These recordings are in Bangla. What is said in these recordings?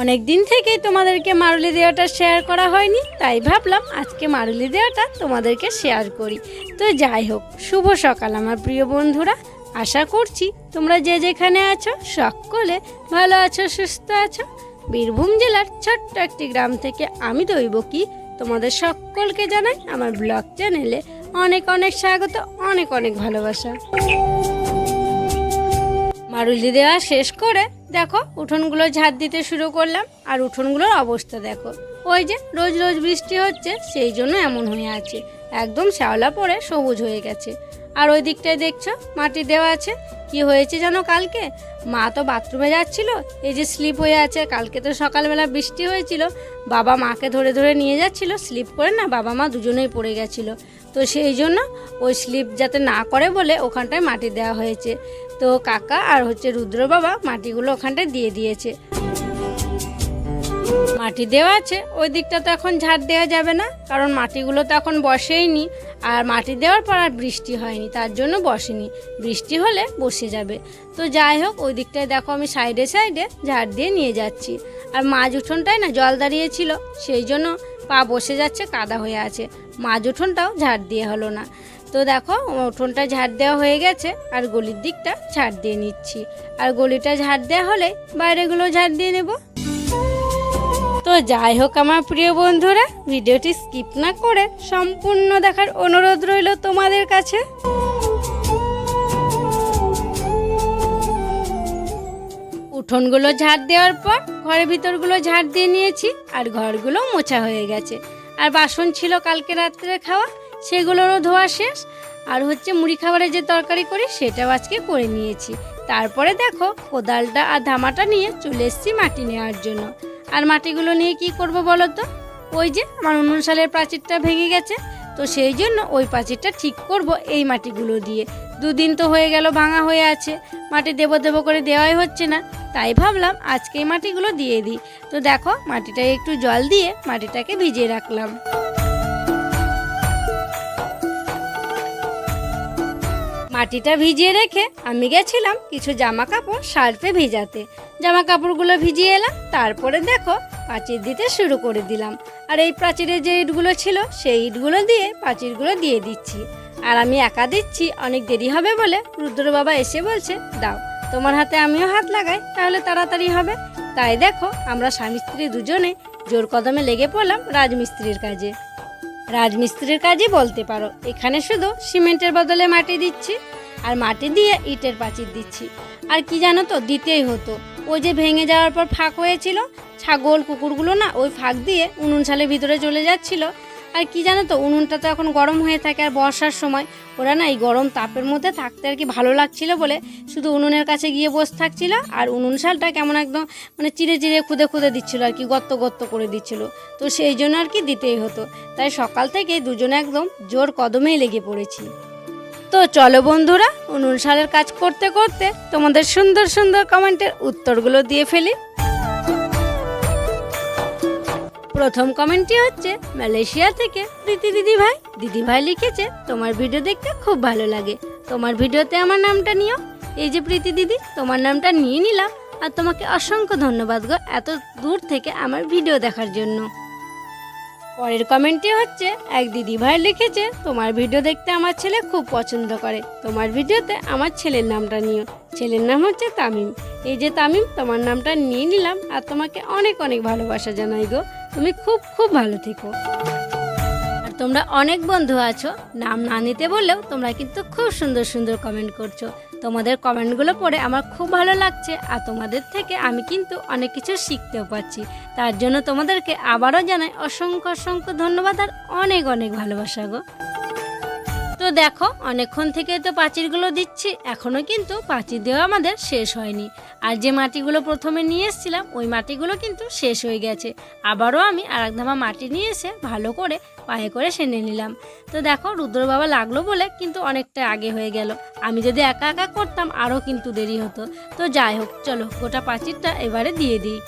অনেক দিন থেকেই তোমাদেরকে মারুলি দেওয়াটা শেয়ার করা হয়নি, তাই ভাবলাম আজকে মারুলি দেওয়াটা তোমাদেরকে শেয়ার করি। তো যাই হোক, শুভ সকাল আমার প্রিয় বন্ধুরা, আশা করছি তোমরা যে যেখানে আছো সকলে ভালো আছো, সুস্থ আছো। বীরভূম জেলার ছোট্ট একটি গ্রাম থেকে আমি দৈব কি তোমাদের সকলকে জানাই আমার ব্লগ চ্যানেলে অনেক অনেক স্বাগত, অনেক অনেক ভালোবাসা। মারুলি দেওয়া শেষ করে দেখো, উঠোনগুলো ঝাড় দিতে শুরু করলাম, আর উঠোনগুলোর অবস্থা দেখো। ওই যে, রোজ রোজ বৃষ্টি হচ্ছে, সেই জন্য এমন হয়ে আছে। একদম শ্যাওলা পরে সবুজ হয়ে গেছে। আর ওই দিকটায় দেখছ, মাটি দেওয়া আছে। কি হয়েছে জানো কালকে? মা তো বাথরুমে যাচ্ছিল, এই যে স্লিপ হয়ে আছে, কালকে তো সকালবেলা বৃষ্টি হয়েছিল। বাবা মাকে ধরে ধরে নিয়ে যাচ্ছিল, স্লিপ করে না বাবা মা দুজনেই পড়ে গেছিল। তো সেই জন্য ওই স্লিপ যাতে না করে বলে ওখানটায় মাটি দেওয়া হয়েছে। তো কাকা আর হচ্ছে রুদ্র বাবা মাটিগুলো ওখানটায় দিয়ে দিয়েছে। মাটি দেওয়া আছে, ওই দিকটা তো এখন ঝাড় দেওয়া যাবে না, কারণ মাটিগুলো তো এখন বসেইনি। আর মাটি দেওয়ার পর আর বৃষ্টি হয়নি, তার জন্য বসেনি। বৃষ্টি হলে বসে যাবে। তো যাই হোক, ওই দিকটায় দেখো আমি সাইডে সাইডে ঝাড় দিয়ে নিয়ে যাচ্ছি। আর মাছ উঠোনটায় না জল দাঁড়িয়েছিল, সেই জন্য পা বসে যাচ্ছে, কাদা হয়ে আছে। মাছ উঠোনটাও ঝাড় দিয়ে হলো না। তো দেখো, উঠোনটা ঝাড় দেওয়া হয়ে গেছে, আর গলির দিকটা ঝাড় দিয়ে নিচ্ছি। আর গলিটা ঝাড় দেওয়া হলে বাইরেগুলো ঝাড় দিয়ে নেব। তো যাই হোক আমার প্রিয় বন্ধুরা, ভিডিওটি স্কিপ না করে সম্পূর্ণ দেখার অনুরোধ রইল তোমাদের কাছে। উঠোনগুলো ঝাড় দেওয়ার পর ঘরের ভিতরগুলো ঝাড় দিয়ে নিয়েছি, আর ঘরগুলো মোছা হয়ে গেছে। আর বাসন ছিল কালকে রাত্রে খাওয়া সেগুলোরও ধোয়া শেষ। আর হচ্ছে মুড়ি খাবারের যে তরকারি করি, সেটাও আজকে করে নিয়েছি। তারপরে দেখো, কোদালটা আর ধামাটা নিয়ে চলে এসেছি মাটি নেওয়ার জন্য। আর মাটিগুলো নিয়ে কি করব বলো তো? ওই যে আমার উনুন সালের প্রাচীরটা ভেঙে গেছে, তো সেই জন্য ওই প্রাচীরটা ঠিক করব এই মাটিগুলো দিয়ে। দুদিন তো হয়ে গেল ভাঙা হয়ে আছে, মাটি দেব দেবো করে দেওয়াই হচ্ছে না। তাই ভাবলাম আজকে এই মাটিগুলো দিয়ে দিই। তো দেখো মাটিটা একটু জল দিয়ে মাটিটাকে ভিজিয়ে রাখলাম। মাটিটা ভিজিয়ে রেখে আমি গেছিলাম কিছু জামা কাপড় সার্ফে ভিজাতে। জামা কাপড়গুলো ভিজিয়ে এলাম, তারপরে দেখো প্রাচীর দিতে শুরু করে দিলাম। আর এই প্রাচীরের যে ইটগুলো ছিল, সেই ইটগুলো দিয়ে প্রাচীরগুলো দিয়ে দিচ্ছি। আর আমি একা দিচ্ছি, অনেক দেরি হবে বলে রুদ্র বাবা এসে বলছে, দাও, তোমার হাতে আমিও হাত লাগাই, তাহলে তাড়াতাড়ি হবে। তাই দেখো, আমরা স্বামী স্ত্রী দুজনে জোর কদমে লেগে পড়লাম রাজমিস্ত্রির কাজে। রাজমিস্ত্রির কাজই বলতে পারো। এখানে শুধু সিমেন্টের বদলে মাটি দিচ্ছি, আর মাটি দিয়ে ইটের প্রাচীর দিচ্ছি। আর কি জানো তো, দিতেই হতো। ওই যে ভেঙে যাওয়ার পর ফাঁক হয়েছিল, ছাগল, কুকুরগুলো না ওই ফাঁক দিয়ে উনুন সালের ভিতরে চলে যাচ্ছিল। আর কি জানো তো, উনুনটা তো এখন গরম হয়ে থাকে আর বর্ষার সময়। ওরা না এই গরম তাপের মধ্যে থাকতে আর কি ভালো লাগছিল বলে শুধু উনুনের কাছে গিয়ে বসে থাকছিল আর উনুন শালটা কেমন একদম মানে চিড়ে চিড়ে খুদে খুদে দিচ্ছিল আর কি গত্ত গত্ত করে দিচ্ছিল। তো সেই জন্য আর কি দিতেই হতো। তাই সকাল থেকে দুজনে একদম জোর কদমেই লেগে পড়েছি। তো চলো বন্ধুরা, উনুন শালের কাজ করতে করতে তোমাদের সুন্দর সুন্দর কমেন্টের উত্তরগুলো দিয়ে ফেলি। প্রথম কমেন্টটি হচ্ছে, মালয়েশিয়া থেকে প্রীতি দিদি ভাই দিদি ভাই লিখেছে, তোমার ভিডিও দেখতে খুব ভালো লাগে। তোমার ভিডিওতে আমার নামটা নিও। এই যে প্রীতি দিদি, তোমার নামটা নিয়ে নিলাম, আর তোমাকে অসংখ্য ধন্যবাদ গো এত দূর থেকে আমার ভিডিও দেখার জন্য। পরের কমেন্টটি হচ্ছে, এক দিদি ভাই লিখেছে, তোমার ভিডিও দেখতে আমার ছেলে খুব পছন্দ করে। তোমার ভিডিওতে আমার ছেলের নামটা নিও। ছেলের নাম হচ্ছে তামিম। এই যে তামিম, তোমার নামটা নিয়ে নিলাম, আর তোমাকে অনেক অনেক ভালোবাসা জানাই গো। তুমি খুব খুব ভালো থেকো। আর তোমরা অনেক বন্ধু আছো, নাম না নিতে বললেও তোমরা কিন্তু খুব সুন্দর সুন্দর কমেন্ট করছ। তোমাদের কমেন্টগুলো পড়ে আমার খুব ভালো লাগছে, আর তোমাদের থেকে আমি কিন্তু অনেক কিছু শিখতেও পাচ্ছি। তার জন্য তোমাদেরকে আবারও জানাই অসংখ্য অসংখ্য ধন্যবাদ, আর অনেক অনেক ভালোবাসা গো। তো দেখো, অনেকক্ষণ থেকে তো পাঁচিরগুলো দিচ্ছি এখনও কিন্তু পাঁচির দেওয়া আমাদের শেষ হয়নি। আর যে মাটিগুলো প্রথমে নিয়ে এসেছিলাম, ওই মাটিগুলো কিন্তু শেষ হয়ে গেছে। আবারও আমি আর ধামা মাটি নিয়ে এসে ভালো করে পায়ে করে সেনে নিলাম। তো দেখো, রুদ্র বাবা লাগল বলে কিন্তু অনেকটা আগে হয়ে গেল। আমি যদি একা একা করতাম, আরও কিন্তু দেরি হতো। তো যাই হোক, চলো, গোটা পাঁচিরটা এবারে দিয়ে দিই।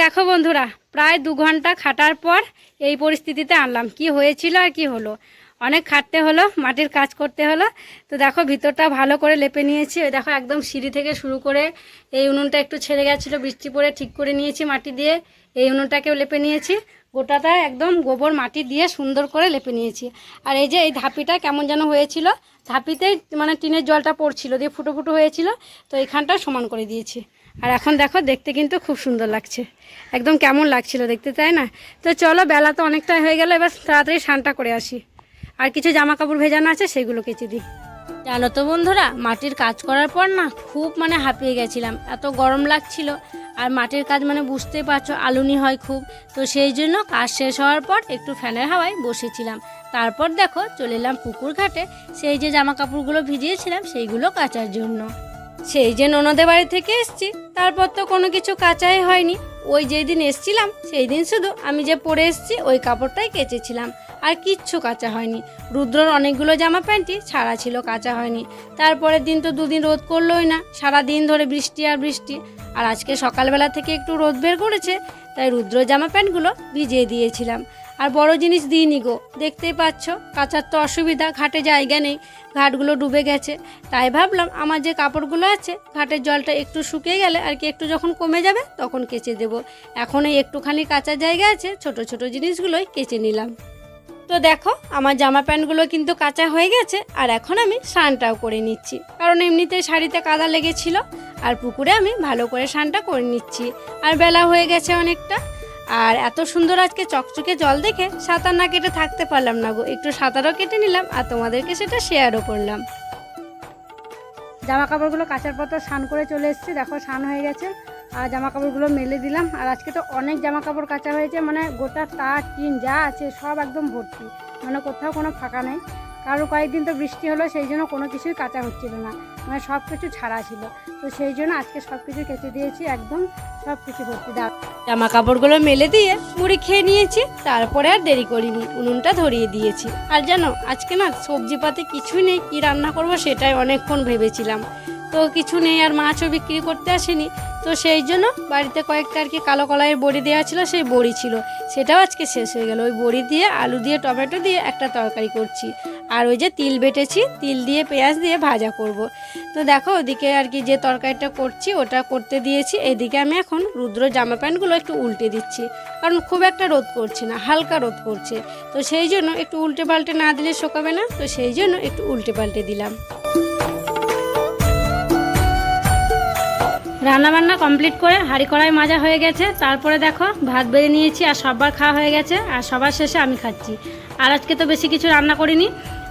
দেখো বন্ধুরা, প্রায় দু ঘণ্টা খাটার পর এই পরিস্থিতিতে আনলাম। কি হয়েছিল আর কি হলো? অনেক খাটতে হলো, মাটির কাজ করতে হলো। তো দেখো, ভিতরটা ভালো করে লেপে নিয়েছি। ওই দেখো, একদম সিঁড়ি থেকে শুরু করে এই উনুনটা একটু ছেড়ে গেছিল, বৃষ্টি পড়ে ঠিক করে নিয়েছি মাটি দিয়ে। এই উনুনটাকেও লেপে নিয়েছি। গোটাটা একদম গোবর মাটি দিয়ে সুন্দর করে লেপে নিয়েছি। আর এই যে এই ধাপিটা কেমন যেন হয়েছিল, ধাপিতেই মানে টিনের জলটা পড়ছিল, দিয়ে ফুটো ফুটো হয়েছিল। তো এইখানটা সমান করে দিয়েছি। আর এখন দেখো দেখতে কিন্তু খুব সুন্দর লাগছে। একদম কেমন লাগছিল দেখতে, তাই না? তো চলো, বেলা তো অনেকটাই হয়ে গেল, এবার তাড়াতাড়ি স্নানটা করে আসি। আর কিছু জামা কাপড় ভেজানো আছে, সেগুলো কেচে দিই। জানো তো বন্ধুরা, মাটির কাজ করার পর না খুব মানে হাঁপিয়ে গেছিলাম। এত গরম লাগছিল, আর মাটির কাজ মানে বুঝতেই পারছ, আলুনি হয় খুব। তো সেই জন্য কাজ শেষ হওয়ার পর একটু ফ্যানের হাওয়ায় বসেছিলাম। তারপর দেখো, চলে এলাম পুকুর ঘাটে। সেই যে জামা কাপড়গুলো ভিজিয়েছিলাম, সেইগুলো কাচার জন্য। সেই যে ননদের বাড়ি থেকে এসছি, তারপর তো কোনো কিছু কাচাই হয়নি। ওই যেই দিন এসছিলাম সেই দিন শুধু আমি যে পরে এসছি, ওই কাপড়টাই কেচেছিলাম। আর কিচ্ছু কাঁচা হয়নি। রুদ্রর অনেকগুলো জামা প্যান্টই ছাড়া ছিল, কাঁচা হয়নি। তারপরের দিন তো দুদিন রোদ করলোই না সারা দিন ধরে বৃষ্টি আর বৃষ্টি। আর আজকে সকালবেলা থেকে একটু রোদ বের করেছে, তাই রুদ্র জামা প্যান্টগুলো ভিজিয়ে দিয়েছিলাম। আর বড় জিনিস দিইনি গো। দেখতেই পাচ্ছ, কাচার তো অসুবিধা, ঘাটে জায়গা নেই, ঘাটগুলো ডুবে গেছে। তাই ভাবলাম আমার যে কাপড়গুলো আছে, ঘাটের জলটা একটু শুকিয়ে গেলে আর কি একটু যখন কমে যাবে, তখন কেচে দেব। এখন এই একটুখানি কাঁচা জায়গা আছে, ছোট ছোট জিনিসগুলোই কেচে নিলাম। তো দেখো, আমার জামা প্যান্টগুলো কিন্তু কাঁচা হয়ে গেছে, আর এখন আমি স্নানটাও করে নিচ্ছি। কারণ এমনিতে শাড়িতে কাদা লেগেছিল, আর পুকুরে আমি ভালো করে স্নানটা করে নিচ্ছি। আর বেলা হয়ে গেছে অনেকটা আর এত সুন্দর আজকে চকচকে জল দেখে সাঁতার না কেটে থাকতে পারলাম না গো। একটু সাঁতারও কেটে নিলাম আর তোমাদেরকে সেটা শেয়ারও করলাম। জামা কাপড়গুলো কাচার পর তো স্নান করে চলে এসেছি। দেখো, স্নান হয়ে গেছে। আর জামা কাপড়গুলো মেলে দিলাম। আর আজকে তো অনেক জামা কাপড় কাচা হয়েছে। মানে গোটা তার, টিন যা আছে সব একদম ভর্তি। মানে কোথাও কোনো ফাঁকা নেই। কারও কয়েকদিন তো বৃষ্টি হলো, সেই জন্য কোনো কিছুই কাঁচা হচ্ছিল না। মানে সব কিছু ছাড়া ছিল। তো সেই জন্য আজকে সব কিছু কেচে দিয়েছি, একদম সব কিছু ভর্তি দাও জামা কাপড়গুলো মেলে দিয়ে মুড়ি খেয়ে নিয়েছি, তারপরে আর দেরি করিনি, উনুনটা ধরিয়ে দিয়েছি। আর জানো, আজকে না সবজি পাতে কিছুই নেই, কি রান্না করব সেটাই অনেকক্ষণ ভেবেছিলাম। তো কিছু নেই, আর মাছও বিক্রি করতে আসেনি। তো সেই জন্য বাড়িতে কয়েকটা আর কি কালো কলাইয়ের বড়ি দেওয়া ছিল, সেই বড়ি ছিল। সেটাও আজকে শেষ হয়ে গেল। ওই বড়ি দিয়ে, আলু দিয়ে, টমেটো দিয়ে একটা তরকারি করছি। আর ওই যে তিল বেটেছি, তিল দিয়ে পেঁয়াজ দিয়ে ভাজা করব। তো দেখো ওদিকে আর কি যে তরকারিটা করছি, ওটা করতে দিয়েছি। এদিকে আমি এখন রুদ্র জামা প্যান্টগুলো একটু উল্টে দিচ্ছি। কারণ খুব একটা রোদ করছে না, হালকা রোদ করছে। তো সেই জন্য একটু উল্টে পাল্টে না দিলে শোকাবে না, তো সেই জন্য একটু উল্টে পাল্টে দিলাম। রান্নাবান্না কমপ্লিট করে হাঁড়ি কড়াই মাজা হয়ে গেছে। তারপরে দেখো ভাত বেড়ে নিয়েছি আর সবার খাওয়া হয়ে গেছে। আর সবার শেষে আমি খাচ্ছি। আর আজকে তো বেশি কিছু রান্না করিনি।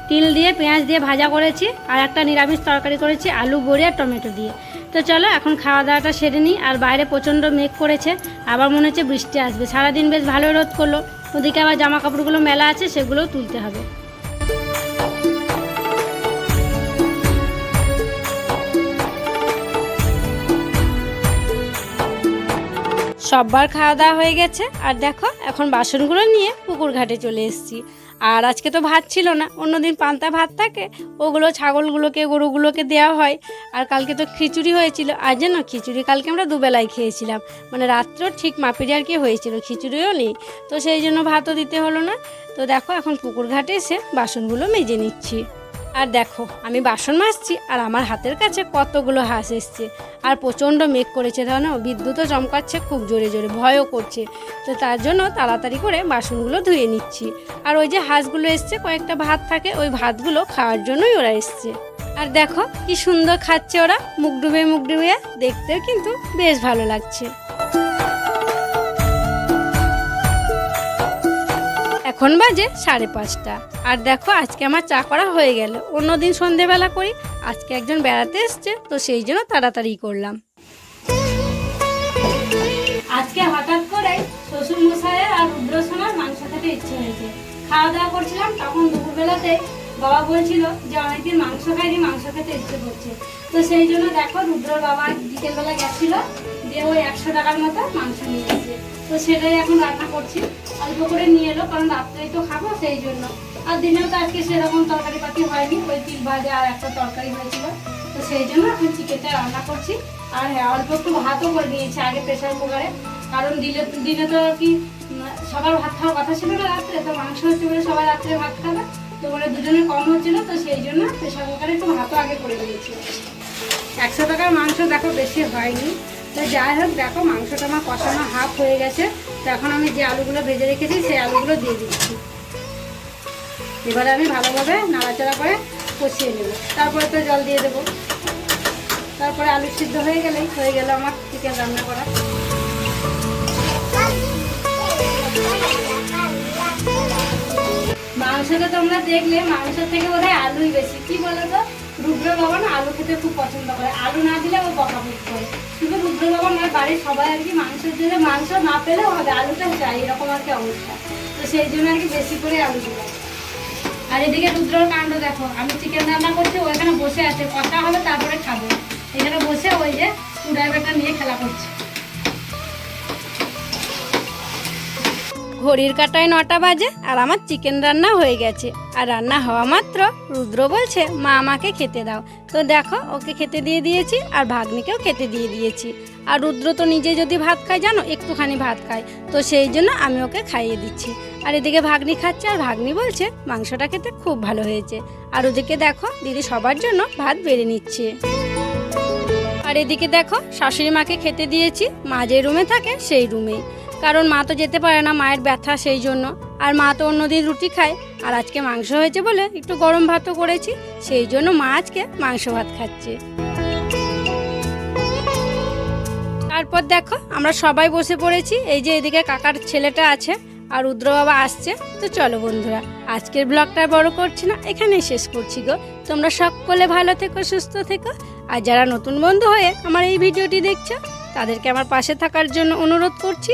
তিল দিয়ে, পেঁয়াজ দিয়ে ভাজা করেছি আর একটা নিরামিষ তরকারি করেছি, আলু বড়ি আর টমেটো দিয়ে। তো চলো, এখন খাওয়া দাওয়াটা সেরে নিই। আর বাইরে প্রচণ্ড মেঘ করেছে, আবার মনে হচ্ছে বৃষ্টি আসবে। সারাদিন বেশ ভালো রোদ করল। ওদিকে আবার জামা কাপড়গুলো মেলা আছে, সেগুলোও তুলতে হবে। সববার খাওয়া দাওয়া হয়ে গেছে। আর দেখো, এখন বাসনগুলো নিয়ে পুকুর ঘাটে চলে এসেছি। আর আজকে তো ভাত ছিল না, অন্যদিন পান্তা ভাত থাকে, ওগুলো ছাগলগুলোকে, গরুগুলোকে দেওয়া হয়। আর কালকে তো খিচুড়ি হয়েছিল, আর যেন খিচুড়ি কালকে আমরা দুবেলায় খেয়েছিলাম। মানে রাত্রেও ঠিক মাপিরে আর কি হয়েছিল, খিচুড়িও নেই। তো সেই জন্য ভাতও দিতে হলো না। তো দেখো এখন পুকুর ঘাটে এসে বাসনগুলো মেজে নিচ্ছি। আর দেখো, আমি বাসন মাজছি আর আমার হাতের কাছে কতগুলো হাঁস এসছে। আর প্রচণ্ড মেঘ করেছে, জানো? বিদ্যুৎও চমকাচ্ছে, খুব জোরে জোরে, ভয়ও করছে। তো তার জন্য তাড়াতাড়ি করে বাসনগুলো ধুয়ে নিচ্ছি। আর ওই যে হাঁসগুলো এসছে, কয়েকটা ভাত থাকে, ওই ভাতগুলো খাওয়ার জন্যই ওরা এসছে। আর দেখো, কি সুন্দর খাচ্ছে ওরা। মুখ ডুবে মুখ ডুবে দেখতেও কিন্তু বেশ ভালো লাগছে। এখন বাজে সাড়ে পাঁচটা। আর দেখো, আজকে আমার চা করা হয়ে গেল। অন্যদিন সন্ধেবেলা করি, আজকে একজন বেড়াতে এসছে, তো সেই জন্য তাড়াতাড়ি করলাম। আজকে হঠাৎ করে শ্বশুর মশাইয়ের আর রুদ্র সোনার মাংস খেতে ইচ্ছে হয়েছে। খাওয়া দাওয়া করছিলাম, তখন দুপুরবেলাতে বাবা বলছিল যে অনেকদিন মাংস খাইনি, মাংস খেতে ইচ্ছে করছে। তো সেই জন্য দেখো, রুদ্রর বাবা বিকেলবেলা দিয়ে ওই একশো টাকার মতো মাংস নিয়ে এসেছে। তো সেটাই এখন রান্না করছি। অল্প করে নিয়ে এলো, কারণ রাত্রেই তো খাব সেই জন্য। আর দিনেও তো আজকে সেরকম তরকারি পাতি হয়নি, ওই তিল ভাজা আর একটা তরকারি হয়েছিল। তো সেই জন্য এখন চিকেনটা রান্না করছি। আর হ্যাঁ অল্প একটু ভাতও করে দিয়েছি আগে প্রেশার কুকারে কারণ দিলে, দিনে তো আর কি সবার ভাত খাওয়ার কথা ছিল না রাত্রে, তো মাংস হচ্ছে বলে সবাই রাত্রে ভাত খাবে। তো বলে দুজনের কম হচ্ছিল, তো সেই জন্য প্রেশার কুকারে একটু ভাতও আগে করে দিয়েছি। একশো টাকার মাংস দেখো বেশি হয়নি। তো যাই হোক, দেখো মাংসটা আমার কষানো হাফ হয়ে গেছে। তো এখন আমি যে আলুগুলো ভেজে রেখেছি, সেই আলুগুলো দিয়ে দিচ্ছি। এবারে আমি ভালোভাবে নাড়াচাড়া করে কষিয়ে নেব। তারপরে তো জল দিয়ে দেবো। তারপরে আলু সিদ্ধ হয়ে গেলেই হয়ে গেল আমার চিকেন রান্না করা। মাংসটা তোমরা দেখলে মাংসের থেকে বোধহয় আলুই বেশি। কি বলো তো? বাবা না আলু খেতে খুব পছন্দ করে। আলু না দিলে ও বকাবকি করে। রুদ্র বাবা বাড়ির সবাই আর কি মাংসের জন্য মাংস না পেলেও হবে, আলুটা চাই এরকম আর কি অবস্থা। তো সেই জন্য আর কি বেশি করে আলু দিলাম আর এদিকে রুদ্রর কাণ্ড দেখো, আমি চিকেন রান্না করছি ওইখানে বসে আছে, কথা হবে তারপরে খাব। এখানে বসে ওই যে স্ক্রুড্রাইভারটা নিয়ে খেলা করছে। ঘড়ির কাটায় নটা বাজে আর আমার চিকেন রান্না হয়ে গেছে। আর রান্না হওয়া মাত্র রুদ্র বলছে, মা, আমাকে খেতে দাও। তো দেখো, ওকে খেতে দিয়ে দিয়েছি আর ভাগ্নিকেও খেতে দিয়ে দিয়েছি। আর রুদ্র তো নিজে যদি ভাত খায়, জানো, একটুখানি ভাত খায়। তো সেই জন্য আমি ওকে খাইয়ে দিচ্ছি। আর এদিকে ভাগ্নি খাচ্ছে আর ভাগ্নি বলছে, মাংসটা খেতে খুব ভালো হয়েছে। আর ওদিকে দেখো, দিদি সবার জন্য ভাত বেড়ে নিচ্ছে। আর এদিকে দেখো, শাশুড়ি মাকে খেতে দিয়েছি। মা যে রুমে থাকে, সেই রুমেই। কারণ মা তো যেতে পারে না মায়ের ব্যথা সেই জন্য। আর মা তো অন্যদিন রুটি খায়। আর আজকে মাংস হয়েছে বলে একটু গরম ভাতও করেছি। সেই জন্য মা আজকে মাংস ভাত খাচ্ছে। তারপর দেখো, আমরা সবাই বসে পড়েছি। এই যে এদিকে কাকার ছেলেটা আছে আর রুদ্র বাবা আসছে। তো চলো বন্ধুরা, আজকের ব্লগটা বড় করছি না, এখানেই শেষ করছি গো। তোমরা সকলে ভালো থেকো, সুস্থ থেকো। আর যারা নতুন বন্ধু হয়ে আমার এই ভিডিওটি দেখছ, তাদেরকে আমার পাশে থাকার জন্য অনুরোধ করছি।